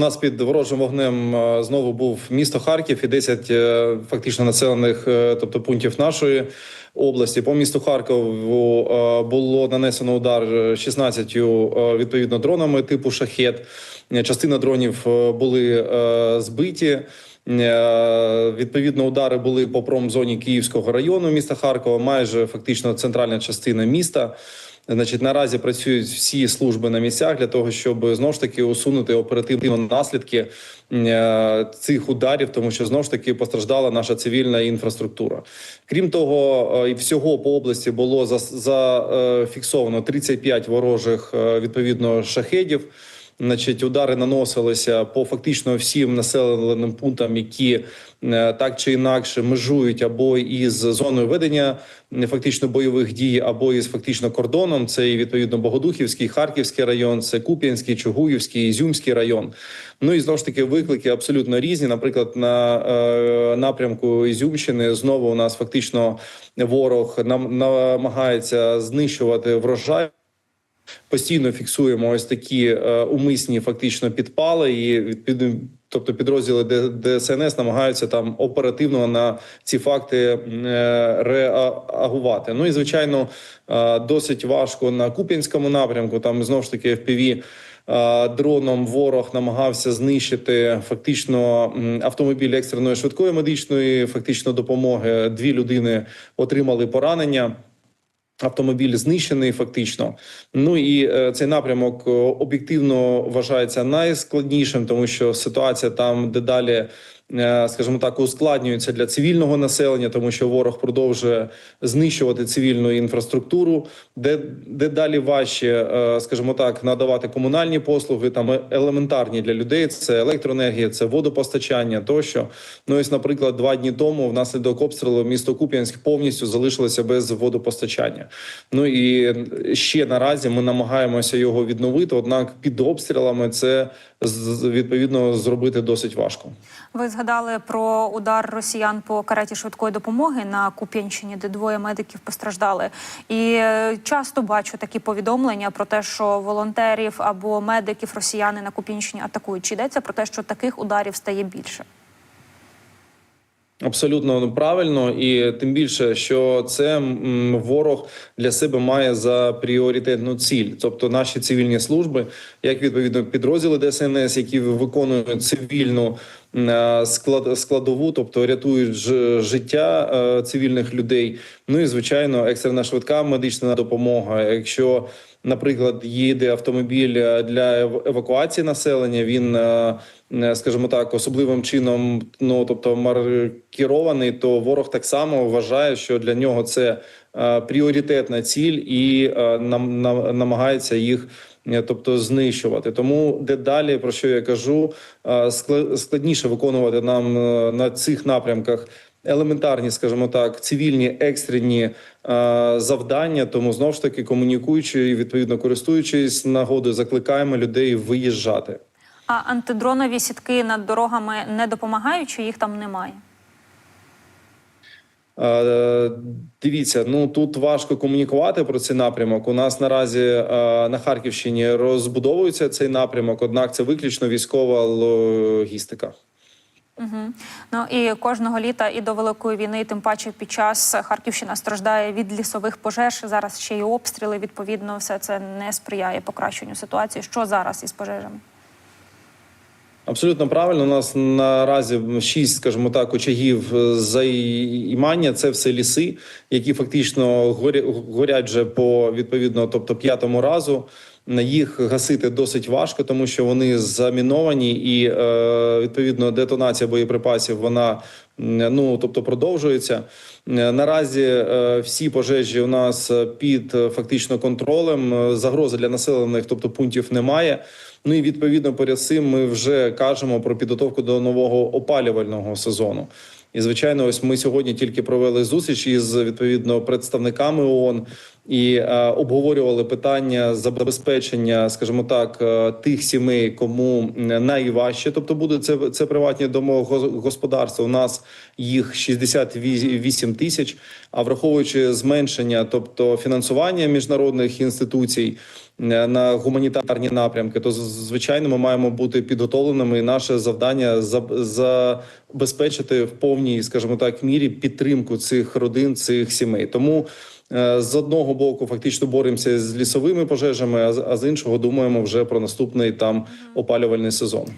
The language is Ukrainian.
У нас під ворожим вогнем е, знову був місто Харків і 10 е, фактично населених, е, тобто пунктів нашої області. По місту Харкову було нанесено удар е, 16 е, відповідно дронами типу шахет. Частина дронів були збиті. Відповідно, удари були по промзоні Київського району міста Харкова, майже фактично центральна частина міста. Значить, наразі працюють всі служби на місцях для того, щоб знову ж таки усунути оперативно наслідки е, цих ударів, тому що знову ж таки постраждала наша цивільна інфраструктура. Крім того, е, і всього по області було зафіксовано 35 ворожих е, відповідно шахедів. Значить, удари наносилися по фактично всім населеним пунктам, які е, так чи інакше межують або із зоною ведення фактично бойових дій, або із фактично кордоном. Це і відповідно Богодухівський, Харківський район, це Куп'янський, Чугуївський, Ізюмський район. Ну і знову ж таки виклики абсолютно різні. Наприклад, на е, напрямку Ізюмщини знову у нас фактично ворог нам намагається знищувати врожай. Постійно фіксуємо ось такі е, умисні фактично підпали, і відповідно, тобто підрозділи ДСНС намагаються там оперативно на ці факти е, реагувати. Ну і звичайно, е, досить важко на Куп'янському напрямку. Там знову ж таки FPV дроном ворог намагався знищити фактично автомобіль екстреної швидкої медичної фактично допомоги. Дві людини отримали поранення. Автомобіль знищений фактично. Ну і е, цей напрямок е, об'єктивно вважається найскладнішим, тому що ситуація там дедалі, скажімо так, ускладнюється для цивільного населення, тому що ворог продовжує знищувати цивільну інфраструктуру, де дедалі важче, е, скажімо так, надавати комунальні послуги, там е, елементарні для людей. Це електроенергія, це водопостачання тощо. Ну ось, наприклад, два дні тому внаслідок обстрілу місто Куп'янськ повністю залишилося без водопостачання. Ну і ще наразі ми намагаємося його відновити однак під обстрілами це відповідно зробити досить важко. Ви згадали про удар росіян по кареті швидкої допомоги на Куп'янщині, де двоє медиків постраждали. І е, часто бачу такі повідомлення про те, що волонтерів або медиків росіяни на Куп'янщині атакують. Чи йдеться про те, що таких ударів стає більше? Абсолютно правильно, і тим більше, що це ворог для себе має за пріоритетну ціль, тобто наші цивільні служби, як відповідно підрозділи ДСНС, які виконують цивільну складову, тобто рятують життя е, цивільних людей. Ну і звичайно, екстрена швидка медична допомога. Якщо Наприклад, їде автомобіль е, для евакуації населення. Він, е, е, скажімо так, особливим чином, ну тобто маркірований, то ворог так само вважає, що для нього це е, пріоритетна ціль і е, нам, нам намагається їх. е, Тобто знищувати, тому дедалі про що я кажу, е, складніше виконувати нам е, на цих напрямках елементарні, скажімо так, цивільні екстрені е, завдання. Тому знову ж таки комунікуючи і відповідно користуючись нагодою, закликаємо людей виїжджати. А антидронові сітки над дорогами не допомагають, чи їх там немає? Е, Дивіться, ну тут важко комунікувати про цей напрямок. У нас наразі е, на Харківщині розбудовується цей напрямок однак це виключно військова логістика. Угу. Ну і кожного літа і до великої війни, тим паче під час Харківщина страждає від лісових пожеж. Зараз ще й обстріли. Відповідно, все це не сприяє покращенню ситуації. Що зараз із пожежами? Абсолютно правильно. У нас наразі шість, скажімо так, очагів займання. Це все ліси, які фактично горя- горять вже по відповідно, тобто п'ятому разу. Їх гасити досить важко, тому що вони заміновані, і е, відповідно детонація боєприпасів вона ну тобто продовжується. Е, Наразі е, всі пожежі у нас під фактично контролем. Загрози для населених, тобто пунктів немає. Ну і відповідно поряд цим ми вже кажемо про підготовку до нового опалювального сезону. І звичайно, ось ми сьогодні тільки провели зустріч із відповідно представниками ООН і е, обговорювали питання забезпечення, скажімо так, е, тих сімей, кому найважче, тобто буде це, це приватні домогосподарства. У нас їх 68 тисяч. А враховуючи зменшення, тобто фінансування міжнародних інституцій е, на гуманітарні напрямки, то звичайно ми маємо бути підготовленими. І наше завдання за- забезпечити в повній, скажімо так, мірі підтримку цих родин, цих сімей. Тому з одного боку фактично боремося з лісовими пожежами, а з- іншого думаємо вже про наступний там опалювальний сезон.